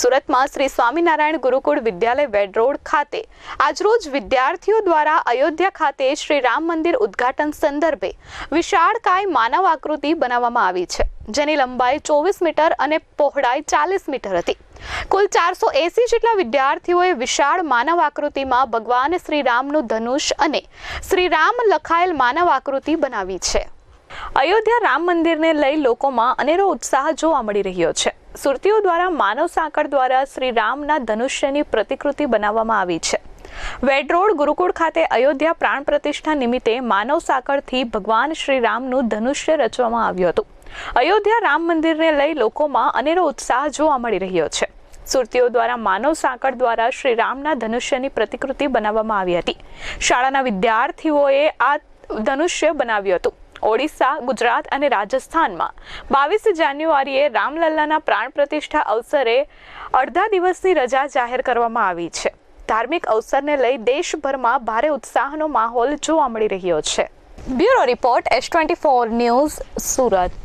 સુરતમાં શ્રી સ્વામિનારાયણ ગુરુકુળ વિદ્યાલય વેડ રોડ ખાતે. આજરોજ વિદ્યાર્થીઓ દ્વારા અયોધ્યા ખાતે શ્રી રામ મંદિર ઉદ્ઘાટન સંદર્ભે વિશાળકાય માનવ આકૃતિ બનાવવામાં આવી છે, જેની લંબાઈ ચોવીસ મીટર અને પહોળાઈ ચાલીસ મીટર હતી. કુલ ચારસો એસી જેટલા વિદ્યાર્થીઓએ વિશાળ માનવ આકૃતિમાં ભગવાન શ્રી રામનું ધનુષ અને શ્રી રામ લખાયેલ માનવ આકૃતિ બનાવી છે. અયોધ્યા રામ મંદિરને લઈ લોકોમાં અનેરો ઉત્સાહ જોવા મળી રહ્યો છે. સુરતીઓ દ્વારા, માનવ સાંકળ દ્વારા શ્રી રામના ધનુષ્યની પ્રતિકૃતિ બનાવવામાં આવી છે. વેડ રોડ, ગુરુકુળ ખાતે અયોધ્યા પ્રાણ પ્રતિષ્ઠા નિમિત્તે માનવ સાંકળથી ભગવાન શ્રી રામનું ધનુષ્ય રચવામાં આવ્યું હતું. અયોધ્યા રામ મંદિરને લઈ લોકોમાં અનેરો ઉત્સાહ જોવા મળી રહ્યો છે. સુરતીઓ દ્વારા, માનવ સાંકળ દ્વારા શ્રી રામના ધનુષ્યની પ્રતિકૃતિ બનાવવામાં આવી હતી. શાળાના વિદ્યાર્થીઓએ આ ધનુષ્ય બનાવ્યું હતું. ઓડિશા, ગુજરાત અને રાજસ્થાનમાં. બાવીસ જાન્યુઆરીએ રામલલ્લાના પ્રાણ પ્રતિષ્ઠા અવસરે અડધા દિવસની રજા જાહેર કરવામાં આવી છે. ધાર્મિક અવસરને લઈ દેશભરમાં ભારે ઉત્સાહનો માહોલ જોવા મળી રહ્યો છે. Bureau report, S twenty four news, Surat.